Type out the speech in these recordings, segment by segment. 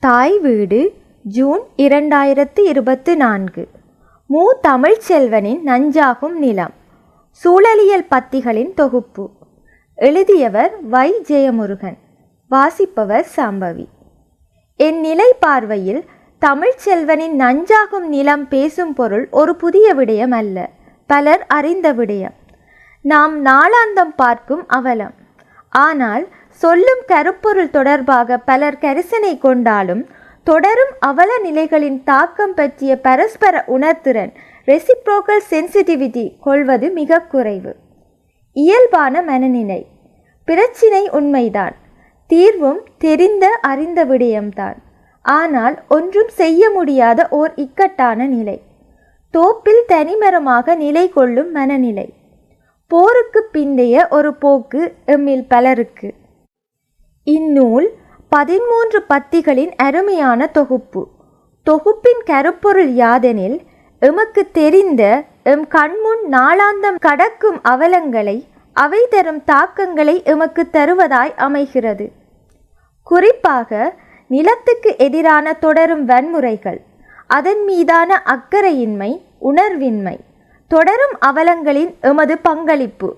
தாய் வீடு ஜூன் இரண்டாயிரத்து இருபத்து நான்கு. மு தமிழ்ச்செல்வனின் நஞ்சாகும் நிலம். சூழலியல் பத்திகளின் தொகுப்பு. எழுதியவர் வை. ஜெயமுருகன். வாசிப்பவர் சாம்பவி. என் நிலை பார்வையில் தமிழ்ச்செல்வனின் நஞ்சாகும் நிலம் பேசும் பொருள் ஒரு புதிய விடயம் அல்ல. பலர் அறிந்த விடயம். நாம் நாளாந்தம் பார்க்கும் அவலம். ஆனால் சொல்லும் கருப்பொருள் தொடர்பாக பலர் கரிசனை கொண்டாலும் தொடரும் அவல நிலைகளின் தாக்கம் பற்றிய பரஸ்பர உணர்திறன் ரெசிப்ரோக்கல் சென்சிட்டிவிட்டி கொள்வது மிக குறைவு. இயல்பான மனநிலை. பிரச்சினை உண்மைதான். தீர்வும் தெரிந்த அறிந்த விடயம்தான். ஆனால் ஒன்றும் செய்ய முடியாத ஓர் இக்கட்டான நிலை. தோப்பில் தனிமரமாக நிலை கொள்ளும் மனநிலை. போருக்கு பிந்தைய ஒரு போக்கு எம்மில் பலருக்கு. இந்நூல் பதிமூன்று பத்திகளின் அருமையான தொகுப்பு. தொகுப்பின் கருப்பொருள் யாதெனில் எமக்கு தெரிந்த எம் கண்முன் நாளாந்தம் கடக்கும் அவலங்களை அவை தரும் தாக்கங்களை எமக்கு தருவதாய் அமைகிறது. குறிப்பாக நிலத்துக்கு எதிரான தொடரும் வன்முறைகள் அதன் மீதான அக்கறையின்மை உணர்வின்மை தொடரும் அவலங்களின் எமது பங்களிப்பு.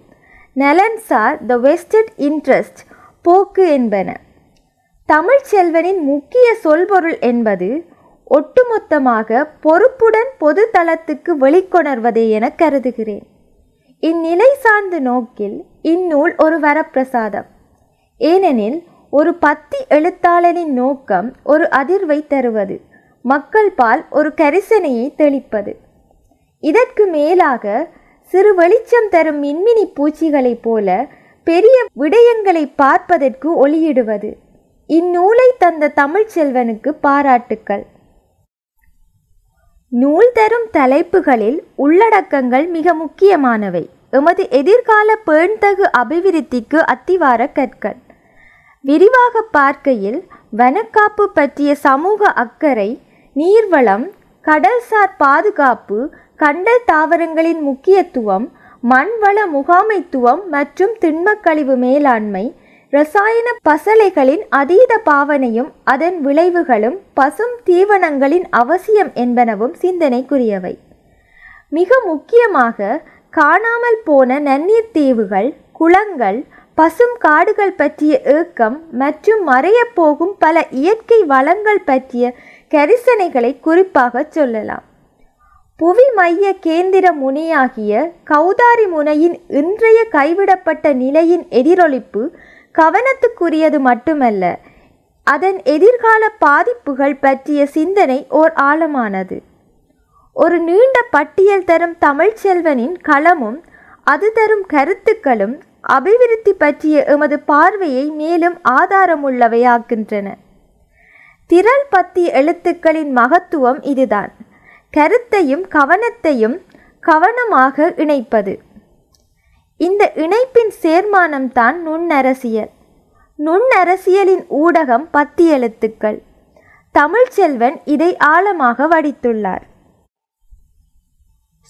நலன்சார் த வெஸ்டட் இன்ட்ரெஸ்ட் போக்கு என்பன. தமிழ்ச்செல்வனின் முக்கிய சொல்பொருள் என்பது ஒட்டுமொத்தமாக பொறுப்புடன் பொது தளத்துக்கு வெளிக்கொணர்வதே என கருதுகிறேன். இந்நிலை சார்ந்த நோக்கில் இந்நூல் ஒரு வரப்பிரசாதம். ஏனெனில் ஒரு பத்தி எழுத்தாளரின் நோக்கம் ஒரு அதிர்வை தருவது மக்கள் பால் ஒரு கரிசனையை தெளிப்பது. இதற்கு மேலாக சிறு வெளிச்சம் தரும் மின்மினி பூச்சிகளைப் போல பெரிய விடயங்களை பார்ப்பதற்கு ஒளியிடுவது. இந்நூலை தந்த தமிழ்ச்செல்வனுக்கு பாராட்டுக்கள். நூல் தரும் தலைப்புகளில் உள்ளடக்கங்கள் மிக முக்கியமானவை. எமது எதிர்கால பேண்தகு அபிவிருத்திக்கு அத்திவார கற்கள். விரிவாக பார்க்கையில் வனக்காப்பு பற்றிய சமூக அக்கறை நீர்வளம் கடல்சார் பாதுகாப்பு கண்டல் தாவரங்களின் முக்கியத்துவம் மண்வள முகாமைத்துவம் மற்றும் திண்மக்கழிவு மேலாண்மை ரசாயன பசலைகளின் அதீத பாவனையும் அதன் விளைவுகளும் பசும் தீவனங்களின் அவசியம் என்பனவும் சிந்தனைக்குரியவை. மிக முக்கியமாக காணாமல் போன நன்னீர் தீவுகள் குளங்கள் பசும் காடுகள் பற்றிய ஏக்கம் மற்றும் மறையப் போகும் பல இயற்கை வளங்கள் பற்றிய கரிசனைகளை குறிப்பாக சொல்லலாம். புவி மைய கேந்திர முனையாகிய கௌதாரி முனையின் இன்றைய கைவிடப்பட்ட நிலையின் எதிரொலிப்பு கவனத்துக்குரியது மட்டுமல்ல அதன் எதிர்கால பாதிப்புகள் பற்றிய சிந்தனை ஓர் ஆழமானது. ஒரு நீண்ட பட்டியல் தரும் தமிழ்ச்செல்வனின் களமும் அது தரும் கருத்துக்களும் அபிவிருத்தி பற்றிய எமது பார்வையை மேலும் ஆதாரமுள்ளவையாக்கின்றன திரள் பத்தி எழுத்துக்களின் மகத்துவம் இதுதான். கருத்தையும் கவனத்தையும் கவனமாக இணைப்பது. இந்த இணைப்பின் சேர்மானம்தான் நுண்ணரசியல். நுண்ணரசியலின் ஊடகம் பத்தியெழுத்துக்கள் தமிழ்ச்செல்வன் இதை ஆழமாக வடித்துள்ளார்.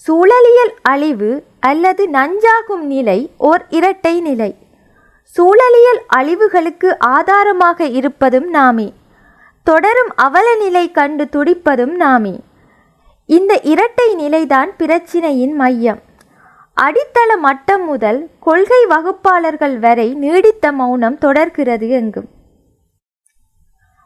சூழலியல் அழிவு அல்லது நஞ்சாகும் நிலை ஓர் இரட்டை நிலை. சூழலியல் அழிவுகளுக்கு ஆதாரமாக இருப்பதும் நாமே. தொடரும் அவல நிலை கண்டு துடிப்பதும் நாமே. இந்த இரட்டை நிலைதான் பிரச்சினையின் மையம். அடித்தள மட்டம் முதல் கொள்கை வகுப்பாளர்கள் வரை நீடித்த மௌனம் தொடர்கிறது எங்கும்.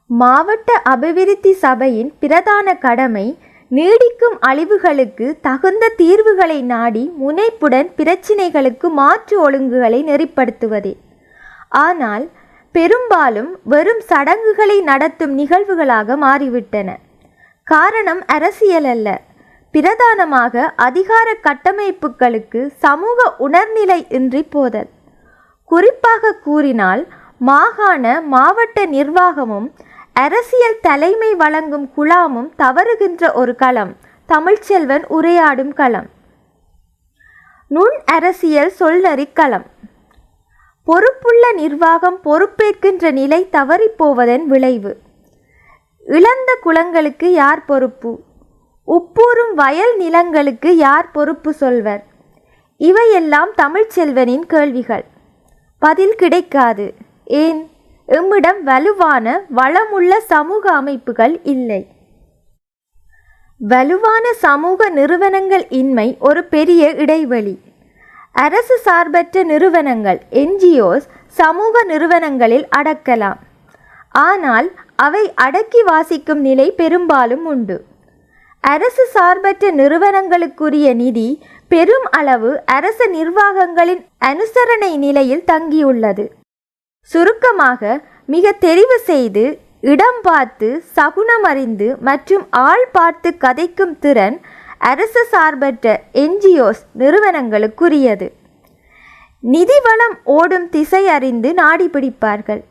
மாவட்ட அபிவிருத்தி சபையின் பிரதான கடமை நீடிக்கும் அழிவுகளுக்கு தகுந்த தீர்வுகளை நாடி முனைப்புடன் பிரச்சினைகளுக்கு மாற்று ஒழுங்குகளை நெறிப்படுத்துவதே. ஆனால் பெரும்பாலும் வெறும் சடங்குகளை நடத்தும் நிகழ்வுகளாக மாறிவிட்டன. காரணம் அரசியல் அல்ல. பிரதானமாக அதிகார கட்டமைப்புகளுக்கு சமூக உணர்நிலை இன்றி போதல். குறிப்பாக கூறினால் மாகாண மாவட்ட நிர்வாகமும் அரசியல் தலைமை வழங்கும் குழாமும் தவறுகின்ற ஒரு களம் தமிழ்ச்செல்வன் உரையாடும் களம். நுண் அரசியல் சொல்நறி களம். பொறுப்புள்ள நிர்வாகம் பொறுப்பேற்கின்ற நிலை தவறிப்போவதன் விளைவு. இழந்த குளங்களுக்கு யார் பொறுப்பு? உப்பூரும் வயல் நிலங்களுக்கு யார் பொறுப்பு சொல்வர்? இவையெல்லாம் தமிழ்ச்செல்வனின் கேள்விகள். பதில் கிடைக்காது. ஏன்? எம்மிடம் வலுவான வளமுள்ள சமூக அமைப்புகள் இல்லை. வலுவான சமூக நிறுவனங்கள் இன்மை ஒரு பெரிய இடைவெளி. அரசு சார்பற்ற நிறுவனங்கள் என்ஜிஓஸ் சமூக நிறுவனங்களில் அடக்கலாம். ஆனால் அவை அடக்கி வாசிக்கும் நிலை பெரும்பாலும் உண்டு. அரசு சார்பற்ற நிறுவனங்களுக்குரிய நிதி பெரும் அளவு அரச நிர்வாகங்களின் அனுசரணை நிலையில் தங்கியுள்ளது. சுருக்கமாக மிக தெரிவு செய்து இடம் பார்த்து சகுனம் அறிந்து மற்றும் ஆள் பார்த்து கதைக்கும் திறன் அரசு சார்பற்ற என்ஜிஓஸ் நிறுவனங்களுக்குரியது. நிதி வளம் ஓடும் திசை அறிந்து நாடி பிடிப்பார்கள்.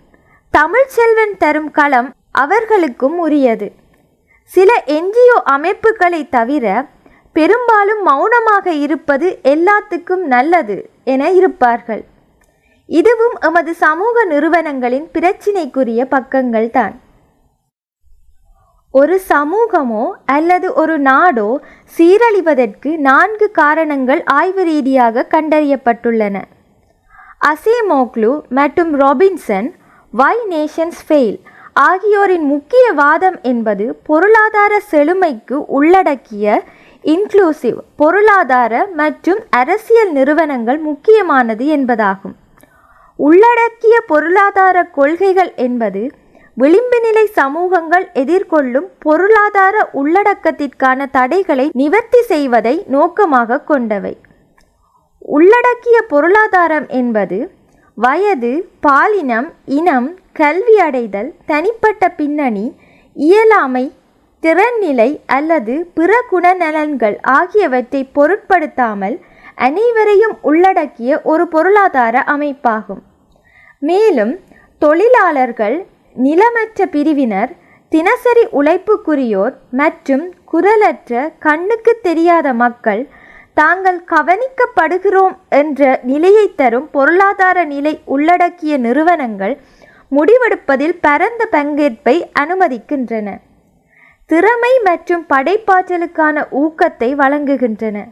தமிழ்ச்செல்வன் தரும் களம் அவர்களுக்கும் உரியது. சில என்ஜிஓ அமைப்புகளை தவிர பெரும்பாலும் மௌனமாக இருப்பது எல்லாத்துக்கும் நல்லது என இருப்பார்கள். இதுவும் எமது சமூக நிறுவனங்களின் பிரச்சினைக்குரிய பக்கங்கள் தான். ஒரு சமூகமோ அல்லது ஒரு நாடோ சீரழிவதற்கு நான்கு காரணங்கள் ஆய்வு ரீதியாக கண்டறியப்பட்டுள்ளன. அசேமோக்லு மற்றும் ராபின்சன் வை நேஷன்ஸ் ஃபெயில் ஆகியோரின் முக்கிய வாதம் என்பது பொருளாதார செழுமைக்கு உள்ளடக்கிய இன்க்ளூசிவ் பொருளாதார மற்றும் அரசியல் நிறுவனங்கள் முக்கியமானது என்பதாகும். உள்ளடக்கிய பொருளாதார கொள்கைகள் என்பது விளிம்பு நிலை சமூகங்கள் எதிர்கொள்ளும் பொருளாதார உள்ளடக்கத்திற்கான தடைகளை நிவர்த்தி செய்வதை நோக்கமாக கொண்டவை. உள்ளடக்கிய பொருளாதாரம் என்பது வயது பாலினம் இனம் கல்வி அடைதல் தனிப்பட்ட பின்னணி இயலாமை திறன்நிலை அல்லது பிற குணநலன்கள் ஆகியவற்றை பொருட்படுத்தாமல் அனைவரையும் உள்ளடக்கிய ஒரு பொருளாதார அமைப்பாகும். மேலும் தொழிலாளர்கள் நிலமற்ற பிரிவினர் தினசரி உழைப்புக்குரியோர் மற்றும் குரலற்ற கண்ணுக்கு தெரியாத மக்கள் தாங்கள் கவனிக்கப்படுகிறோம் என்ற நிலையை தரும் பொருளாதார நிலை உள்ளடக்கிய நிறுவனங்கள் முடிவெடுப்பதில் பரந்த பங்கேற்பை அனுமதிக்கின்றன. திறமை மற்றும் படைப்பாற்றலுக்கான ஊக்கத்தை வழங்குகின்றன.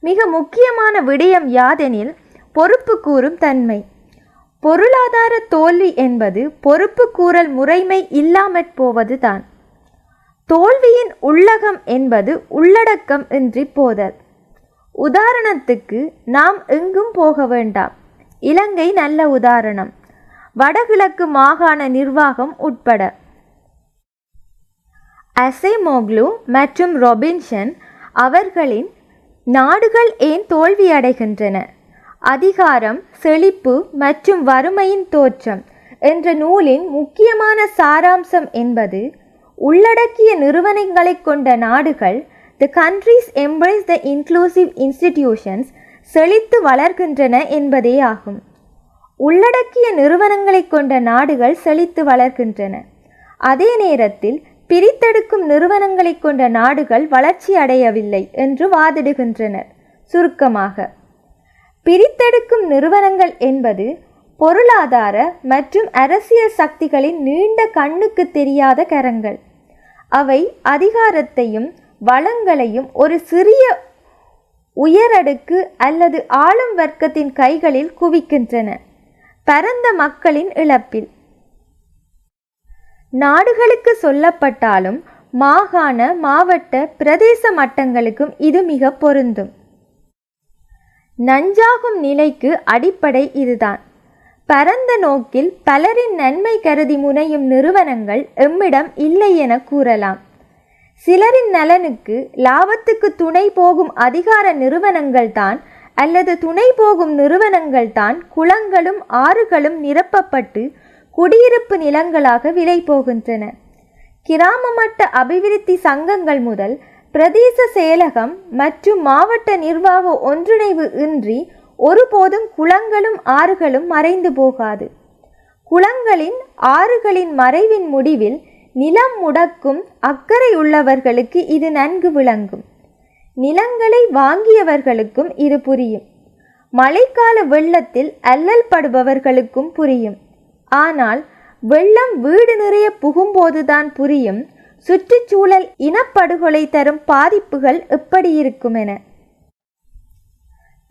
மிக முக்கியமான விடயம் யாதெனில் பொறுப்பு கூறும் தன்மை. பொருளாதார தோல்வி என்பது பொறுப்பு கூறல் முறைமை இல்லாமற் போவதுதான் தோல்வியின் உள்ளகம் என்பது உள்ளடக்கம் இன்றி போதல். உதாரணத்துக்கு நாம் எங்கும் போக வேண்டாம். இலங்கை நல்ல உதாரணம். வடகிழக்கு மாகாண நிர்வாகம் உட்பட. அசேமோக்லு மற்றும் ரொபின்சன் அவர்களின் நாடுகள் ஏன் தோல்வியடைகின்றன? அதிகாரம் செழிப்பு மற்றும் வறுமையின் தோற்றம் என்ற நூலின் முக்கியமான சாராம்சம் என்பது உள்ளடக்கிய நிறுவனங்களை கொண்ட நாடுகள் the countries embrace the inclusive institutions செழித்து வளர்கின்றன என்பதே ஆகும். உள்ளடக்கிய நிறுவனங்களை கொண்ட நாடுகள் செழித்து வளர்கின்றன. அதே நேரத்தில் பிரித்தெடுக்கும் நிறுவனங்களை கொண்ட நாடுகள் வளர்ச்சி அடையவில்லை என்று வாதிடுகின்றனர். சுருக்கமாக பிரித்தெடுக்கும் நிறுவனங்கள் என்பது பொருளாதார மற்றும் அரசியல் சக்திகளின் நீண்ட கண்ணுக்கு தெரியாத கரங்கள். அவை அதிகாரத்தையும் வளங்களையும் ஒரு சிறிய உயரடுக்கு அல்லது ஆளும் வர்க்கத்தின் கைகளில் குவிக்கின்றன. பரந்த மக்களின் இழப்பில். நாடுகளுக்கு சொல்லப்பட்டாலும் மாகாண மாவட்ட பிரதேச மட்டங்களுக்கும் இது மிக பொருந்தும். நஞ்சாகும் நிலைக்கு அடிப்படை இதுதான். பரந்த நோக்கில் பலரின் நன்மை கருதி முனையும் நிறுவனங்கள் எம்மிடம் இல்லை என கூறலாம். சிலரின் நலனுக்கு லாபத்துக்கு துணை போகும் அதிகார நிறுவனங்கள்தான் அல்லது துணை போகும் நிறுவனங்கள்தான் குளங்களும் ஆறுகளும் நிரப்பப்பட்டு குடியிருப்பு நிலங்களாக விலை போகின்றன. கிராம மட்ட அபிவிருத்தி சங்கங்கள் முதல் பிரதேச செயலகம் மற்றும் மாவட்ட நிர்வாக ஒன்றிணைவு இன்றி ஒருபோதும் குளங்களும் ஆறுகளும் மறைந்து போகாது. குளங்களின் ஆறுகளின் மறைவின் முடிவில் நிலம் முடக்கும் அக்கறை உள்ளவர்களுக்கு இது நன்கு விளங்கும். நிலங்களை வாங்கியவர்களுக்கும் இது புரியும். மழைக்கால வெள்ளத்தில் அல்லல் படுபவர்களுக்கும் புரியும். ஆனால் வெள்ளம் வீடு நிறைய புகும்போதுதான் புரியும். சுற்றுச்சூழல் இனப்படுகொலை தரும் பாதிப்புகள் எப்படி இருக்கும் என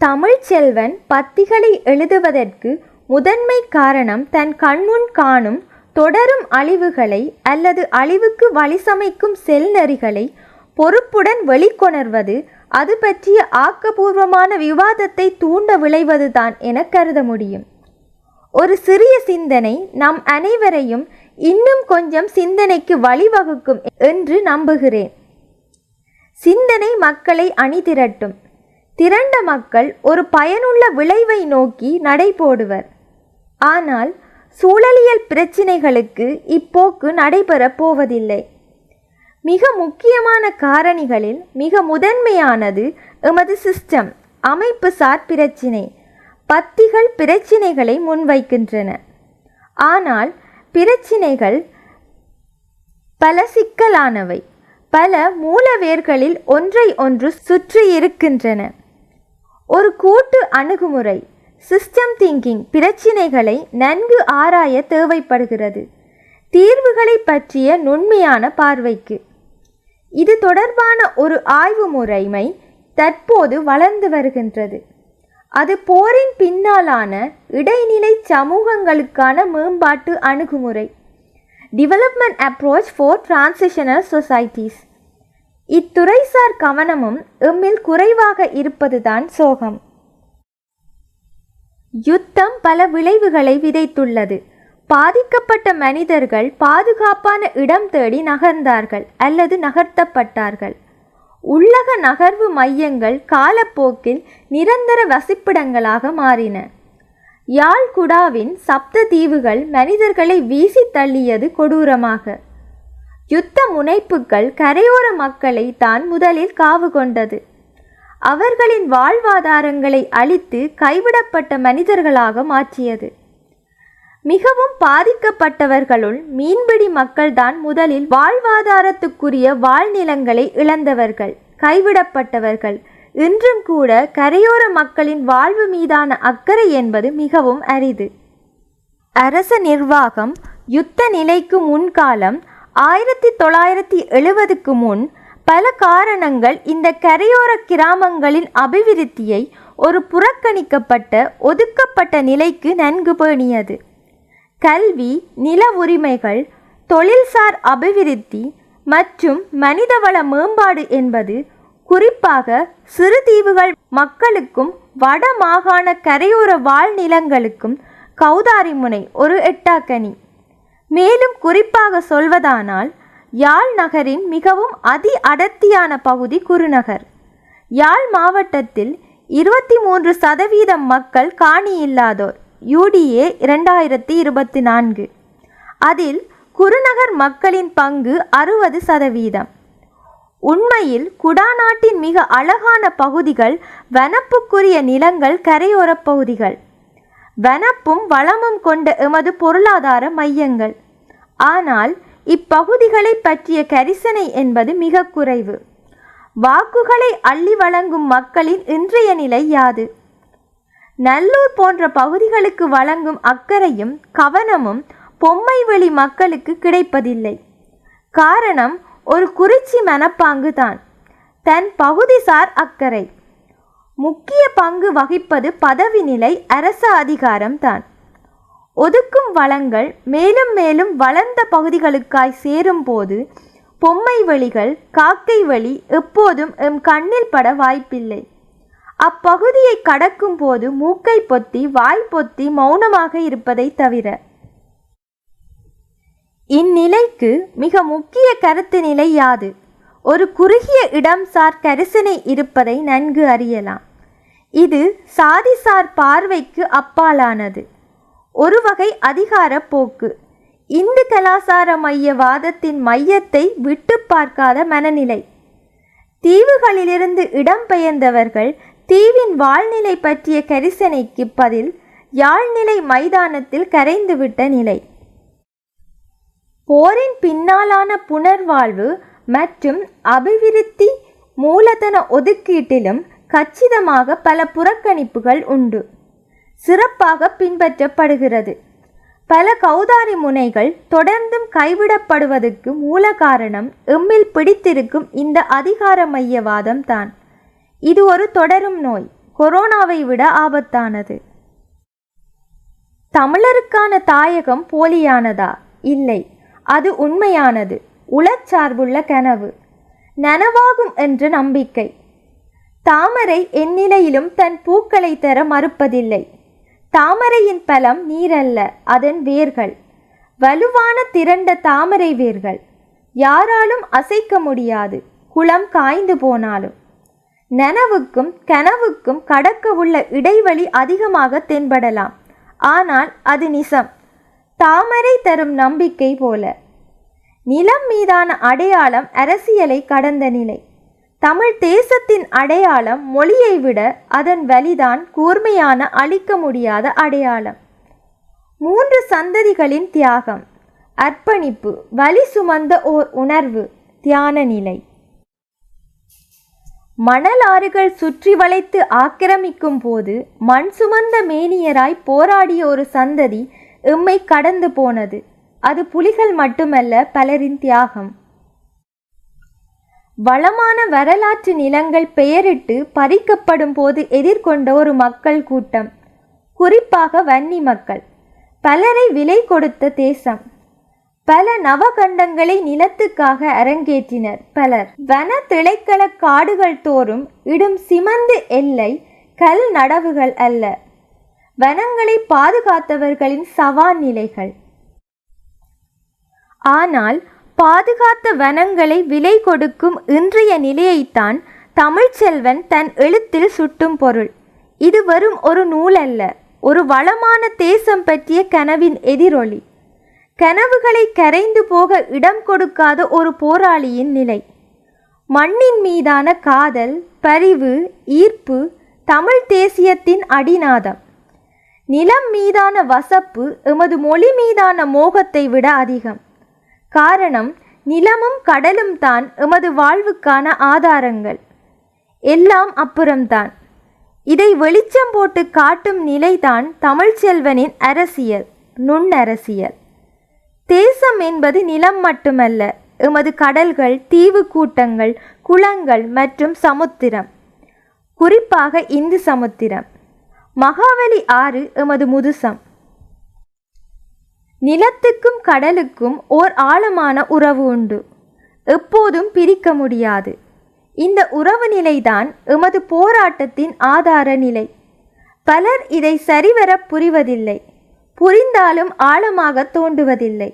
தமிழ்ச்செல்வன் பத்திகளை எழுதுவதற்கு முதன்மை காரணம் தன் கண்முன் காணும் தொடரும் அழிவுகளை அல்லது அழிவுக்கு வழிசமைக்கும் செல்நெறிகளை பொறுப்புடன் வெளிக்கொணர்வது அது பற்றிய ஆக்கபூர்வமான விவாதத்தை தூண்ட விளைவதுதான் என கருத முடியும். ஒரு சிறிய சிந்தனை நம் அனைவரையும் இன்னும் கொஞ்சம் சிந்தனைக்கு வழிவகுக்கும் என்று நம்புகிறேன். சிந்தனை மக்களை அணிதிரட்டும். திரண்ட மக்கள் ஒரு பயனுள்ள விளைவை நோக்கி நடைபோடுவர். ஆனால் சூழலியல் பிரச்சினைகளுக்கு இப்போக்கு நடைபெறப் போவதில்லை. மிக முக்கியமான காரணிகளில் மிக முதன்மையானது எமது சிஸ்டம் அமைப்பு சார் பிரச்சினை. பத்திகள் பிரச்சினைகளை முன்வைக்கின்றன. ஆனால் பிரச்சினைகள் பல சிக்கலானவை. பல மூலவேர்களில் ஒன்றை ஒன்று சுற்றி இருக்கின்றன. ஒரு கூட்டு அணுகுமுறை சிஸ்டம் திங்கிங் பிரச்சினைகளை நன்கு ஆராய தேவைப்படுகிறது. தீர்வுகளை பற்றிய நுண்மையான பார்வைக்கு. இது தொடர்பான ஒரு ஆய்வு முறைமை தற்போது வளர்ந்து வருகின்றது. அது போரின் பின்னாலான இடைநிலை சமூகங்களுக்கான மேம்பாட்டு அணுகுமுறை. Development approach for transitional societies இத்துறைசார் கவனமும் எம்மில் குறைவாக இருப்பதுதான் சோகம். யுத்தம் பல விளைவுகளை விதைத்துள்ளது. பாதிக்கப்பட்ட மனிதர்கள் பாதுகாப்பான இடம் தேடி நகர்ந்தார்கள் அல்லது நகர்த்தப்பட்டார்கள். உள்ளக நகர்வு மையங்கள் காலப்போக்கில் நிரந்தர வசிப்பிடங்களாக மாறின. யாழ்குடாவின் சப்த தீவுகள் மனிதர்களை வீசி தள்ளியது கொடூரமாக. யுத்த முனைப்புகள் கரையோர மக்களை தான் முதலில் காவு கொண்டது. அவர்களின் வாழ்வாதாரங்களை அழித்து கைவிடப்பட்ட மனிதர்களாக மாற்றியது. மிகவும் பாதிக்கப்பட்டவர்களுள் மீன்பிடி மக்கள்தான் முதலில் வாழ்வாதாரத்துக்குரிய வாழ்நிலங்களை இழந்தவர்கள் கைவிடப்பட்டவர்கள். இன்றும் கூட கரையோர மக்களின் வாழ்வு மீதான அக்கறை என்பது மிகவும் அரிது. அரச நிர்வாகம் யுத்த நிலைக்கு முன்காலம் ஆயிரத்தி தொள்ளாயிரத்தி எழுபதுக்கு முன் பல காரணங்கள் இந்த கரையோர கிராமங்களின் அபிவிருத்தியை ஒரு புறக்கணிக்கப்பட்ட ஒதுக்கப்பட்ட நிலைக்கு நன்கு பேணியது. கல்வி நில உரிமைகள் தொழில்சார் அபிவிருத்தி மற்றும் மனிதவள மேம்பாடு என்பது குறிப்பாக சிறு தீவுகள் மக்களுக்கும் வட மாகாண கரையோர வாழ்நிலங்களுக்கும் கௌதாரிமுனை ஒரு எட்டாக்கனி. மேலும் குறிப்பாக சொல்வதானால் யாழ் நகரின் மிகவும் அதி அடர்த்தியான பகுதி குருநகர். யாழ் மாவட்டத்தில் இருபத்தி மூன்று சதவீதம் மக்கள் காணியில்லாதோர் யூடிஏ இரண்டாயிரத்தி இருபத்தி நான்கு. அதில் குருநகர் மக்களின் பங்கு அறுபது சதவீதம். உண்மையில் குடாநாட்டின் மிக அழகான பகுதிகள் வனப்புக்குரிய நிலங்கள் கரையோரப் பகுதிகள். வனப்பும் வளமும் கொண்ட எமது பொருளாதார மையங்கள். ஆனால் இப்பகுதிகளை பற்றிய கரிசனை என்பது மிக குறைவு. வாக்குகளை அள்ளி வழங்கும் மக்களின் இன்றைய நிலை யாது? நல்லூர் போன்ற பகுதிகளுக்கு வழங்கும் அக்கறையும் கவனமும் பொம்மைவெளி மக்களுக்கு கிடைப்பதில்லை. காரணம் ஒரு குறிச்சி மனப்பாங்கு தான். தன் பகுதிசார் அக்கறை. முக்கிய பங்கு வகிப்பது பதவி நிலை அரச அதிகாரம்தான் ஒதுக்கும் வளங்கள் மேலும் மேலும் வளர்ந்த பகுதிகளுக்காய் சேரும் போது பொம்மை வழிகள் காக்கை வழி எப்போதும் எம் கண்ணில் பட வாய்ப்பில்லை. அப்பகுதியை கடக்கும் போது மூக்கை பொத்தி வாய் பொத்தி மௌனமாக இருப்பதை தவிர. இந்நிலைக்கு மிக முக்கிய கருத்து நிலை யாது? ஒரு குறுகிய இடம்சார் கரிசனை இருப்பதை நன்கு அறியலாம். இது சாதிசார் பார்வைக்கு அப்பாலானது. ஒரு வகை அதிகார போக்கு. இந்து கலாசார மையவாதத்தின் மையத்தை விட்டு பார்க்காத மனநிலை. தீவுகளிலிருந்து இடம்பெயர்ந்தவர்கள் தீவின் வாழ்நிலை பற்றிய கரிசனைக்கு பதில் யாழ்நிலை மைதானத்தில் கரைந்துவிட்ட நிலை. போரின் பின்னாலான புனர்வாழ்வு மற்றும் அபிவிருத்தி மூலதன ஒதுக்கீட்டிலும் கச்சிதமாக பல புறக்கணிப்புகள் உண்டு. சிறப்பாக பின்பற்றப்படுகிறது. பல கௌதாரி முனைகள் தொடர்ந்தும் கைவிடப்படுவதற்கு மூல காரணம் எம்மில் பிடித்திருக்கும் இந்த அதிகார மையவாதம் தான். இது ஒரு தொடரும் நோய் கொரோனாவை விட ஆபத்தானது. தமிழருக்கான தாயகம் போலியானதா? இல்லை அது உண்மையானது உளச்சார்புள்ள கனவு. நனவாகும் என்ற நம்பிக்கை. தாமரை எந்நிலையிலும் தன் பூக்களை தர மறுப்பதில்லை. தாமரையின் பலம் நீரல்ல அதன் வேர்கள். வலுவான திரண்ட தாமரை வேர்கள். யாராலும் அசைக்க முடியாது குளம் காய்ந்து போனாலும். நனவுக்கும் கனவுக்கும் கடக்க உள்ள இடைவெளி அதிகமாக தென்படலாம். ஆனால் அது நிசம். தாமரை தரும் நம்பிக்கை போல. நிலம் மீதான அடையாளம் அரசியலை கடந்த நிலை. தமிழ் தேசத்தின் அடையாளம் மொழியை விட அதன் வலிதான் கூர்மையான அழிக்க முடியாத அடையாளம். மூன்று சந்ததிகளின் தியாகம். அர்ப்பணிப்பு வலி சுமந்த ஓர் உணர்வு தியான நிலை. மணலாறுகள் சுற்றி வளைத்து ஆக்கிரமிக்கும் போது மண் சுமந்த மேனியராய் போராடிய ஒரு சந்ததி எம்மை கடந்து போனது. அது புலிகள் மட்டுமல்ல பலரின் தியாகம். வளமான வரலாற்று நிலங்கள் பெயரிட்டு பறிக்கப்படும் போது எதிர்கொண்ட ஒரு மக்கள் கூட்டம். குறிப்பாக வன்னி மக்கள். பலரை விலை கொடுத்த தேசம். பல நவகண்டங்களை நிலத்துக்காக அரங்கேற்றினர் பலர். வன திளைக்கள காடுகள் தோறும் இடும் சிமந்து எல்லை கல் நடவுகள் அல்ல. வனங்களை பாதுகாத்தவர்களின் சவான் நிலைகள். ஆனால் பாதுகாத்த வனங்களை விலை கொடுக்கும் இன்றைய நிலையைத்தான் தமிழ்ச்செல்வன் தன் எழுத்தில் சுட்டும் பொருள். இது வெறும் ஒரு நூல் அல்ல ஒரு வளமான தேசம் பற்றிய கனவின் எதிரொலி. கனவுகளை கரைந்து போக இடம் கொடுக்காத ஒரு போராளியின் நிலை. மண்ணின் மீதான காதல் பரிவு ஈர்ப்பு தமிழ் தேசியத்தின் அடிநாதம். நிலம் மீதான வசப்பு எமது மொழி மீதான மோகத்தை விட அதிகம். காரணம் நிலமும் கடலும் தான் எமது வாழ்வுக்கான ஆதாரங்கள். எல்லாம் அப்புறம்தான். இதை வெளிச்சம் போட்டு காட்டும் நிலைதான் தமிழ்ச்செல்வனின் அரசியல் நுண்ணரசியல். தேசம் என்பது நிலம் மட்டுமல்ல எமது கடல்கள் தீவு கூட்டங்கள் குளங்கள் மற்றும் சமுத்திரம். குறிப்பாக இந்து சமுத்திரம். மகாவலி ஆறு எமது முதுசம். நிலத்துக்கும் கடலுக்கும் ஓர் ஆழமான உறவு உண்டு. எப்போதும் பிரிக்க முடியாது. இந்த உறவு நிலைதான் எமது போராட்டத்தின் ஆதார நிலை. பலர் இதை சரிவர புரிவதில்லை. புரிந்தாலும் ஆழமாக தோண்டுவதில்லை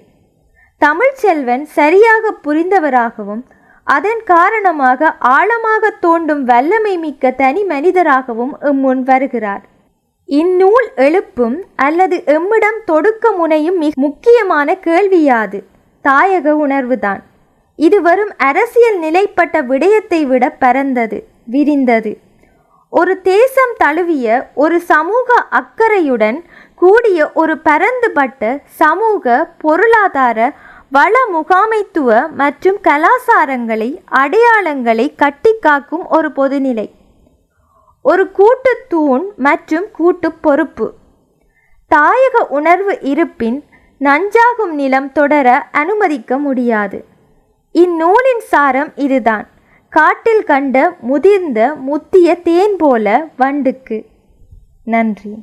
தமிழ்ச்செல்வன் சரியாக புரிந்தவராகவும் அதன் காரணமாக ஆழமாக தோண்டும் வல்லமை மிக்க தனி மனிதராகவும் இம்முன் வருகிறார். இந்நூல் எழுப்பும் அல்லது எம்மிடம் தொடுக்க முனையும் மிக முக்கியமான கேள்வியாது. தாயக உணர்வுதான். இது வரும் அரசியல் நிலைப்பட்ட விடயத்தை விட பரந்தது விரிந்தது. ஒரு தேசம் தழுவிய ஒரு சமூக அக்கறையுடன் கூடிய ஒரு பரந்துபட்ட சமூக பொருளாதார வள முகாமைத்துவ மற்றும் கலாசாரங்களை அடையாளங்களை கட்டிக்காக்கும் ஒரு பொதுநிலை. ஒரு கூட்டு தூண் மற்றும் கூட்டு பொறுப்பு. தாயக உணர்வு இருப்பின் நஞ்சாகும் நிலம் தொடர அனுமதிக்க முடியாது. இந்நூலின் சாரம் இதுதான். காட்டில் கண்ட முதிர்ந்த முத்திய தேன் போல வண்டுக்கு. நன்றி.